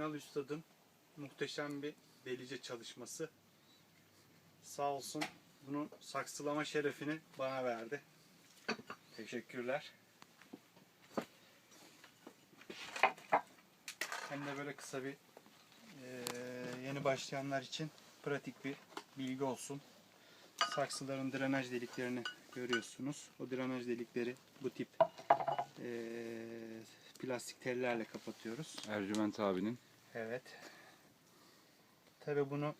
Ünal Üstad'ın muhteşem bir delice çalışması. Sağ olsun bunun saksılama şerefini bana verdi. Teşekkürler. Hem de böyle kısa bir eee, yeni başlayanlar için pratik bir bilgi olsun. Saksıların drenaj deliklerini görüyorsunuz. O drenaj delikleri bu tip eee, plastik tellerle kapatıyoruz. Ercüment abinin. Evet. Tabi bunu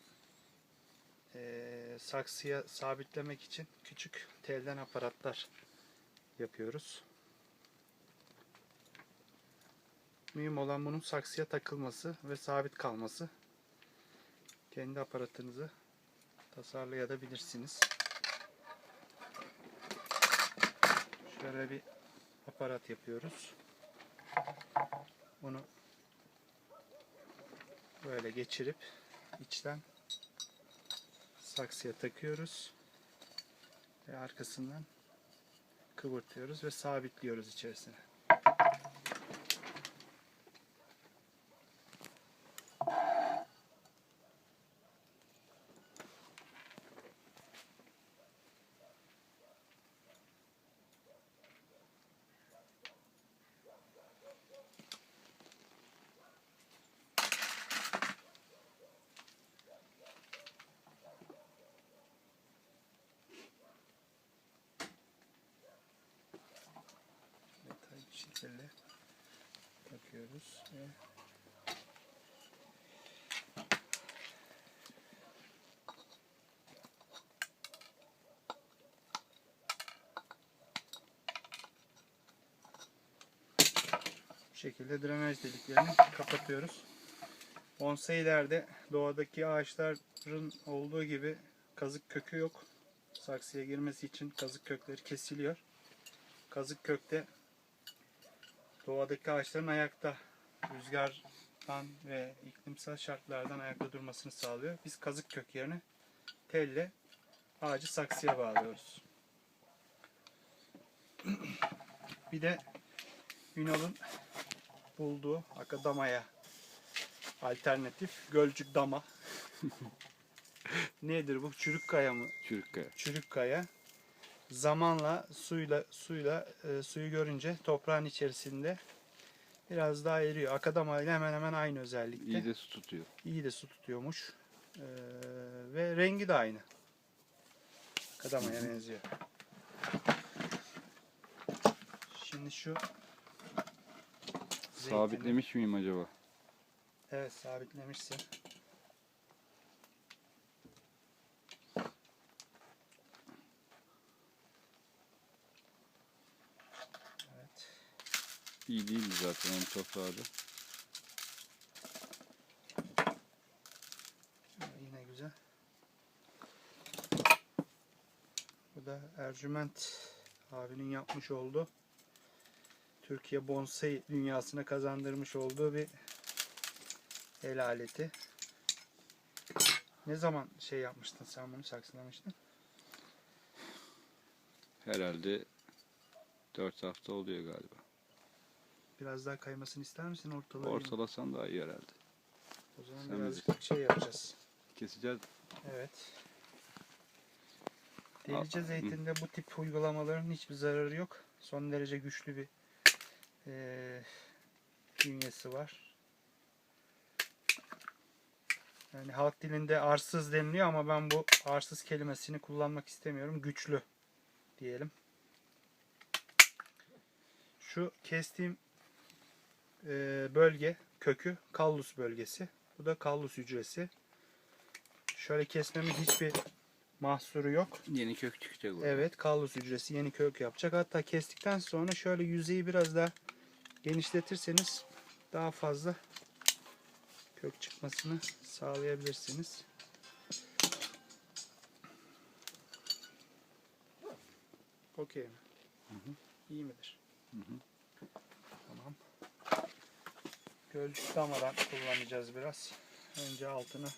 eee, saksıya sabitlemek için küçük telden aparatlar yapıyoruz. Mühim olan bunun saksıya takılması ve sabit kalması. Kendi aparatınızı tasarlayabilirsiniz. Şöyle bir aparat yapıyoruz. Bunu böyle geçirip içten saksıya takıyoruz ve arkasından kıvırtıyoruz ve sabitliyoruz içerisine. Detay bir şekilde takıyoruz ve bu şekilde drenaj deliklerini kapatıyoruz. Bonsailerde doğadaki ağaçların olduğu gibi kazık kökü yok. Saksıya girmesi için kazık kökleri kesiliyor. Kazık kökte doğadaki ağaçların ayakta rüzgardan ve iklimsel şartlardan ayakta durmasını sağlıyor. Biz kazık kök yerine telle ağacı saksıya bağlıyoruz. Bir de Ünal'ın bulduğu akadamaya alternatif gölcük dama. Nedir bu? Çürük kaya mı? Çürükkaya. çürük kaya zamanla suyla suyla e, suyu görünce toprağın içerisinde biraz daha eriyor. Akadama ile hemen hemen aynı özellikte. İyi de su tutuyor. İyi de su tutuyormuş. E, ve rengi de aynı. Akadamaya benziyor. Şimdi şu Sabitlemiş miyim acaba? Evet sabitlemişsin. Evet. İyi değildi zaten onun toprağı da. Yine güzel. Bu da Ercüment abinin yapmış olduğu Türkiye bonsai dünyasına kazandırmış olduğu bir el aleti. Ne zaman şey yapmıştın sen bunu saksılamıştın? Herhalde 4 hafta oluyor galiba. Biraz daha kaymasını ister misin ortalığı? Ortalasan daha iyi herhalde. O zaman Sen birazcık şey yapacağız. Keseceğiz. Evet. Delice zeytinde bu tip uygulamaların hiçbir zararı yok. Son derece güçlü bir eee bünyesi var. Yani halk dilinde arsız deniliyor ama ben bu arsız kelimesini kullanmak istemiyorum. Güçlü diyelim. Şu kestiğim eee, bölge kökü kallus bölgesi. Bu da kallus hücresi. Şöyle kesmemin hiçbir mahsuru yok. Yeni kök çıkacak orada. Evet, kallus hücresi yeni kök yapacak. Hatta kestikten sonra şöyle yüzeyi biraz daha genişletirseniz daha fazla kök çıkmasını sağlayabilirsiniz. Okey mi? İyi midir? Tamam. Gölcük damadan kullanacağız biraz. Önce altını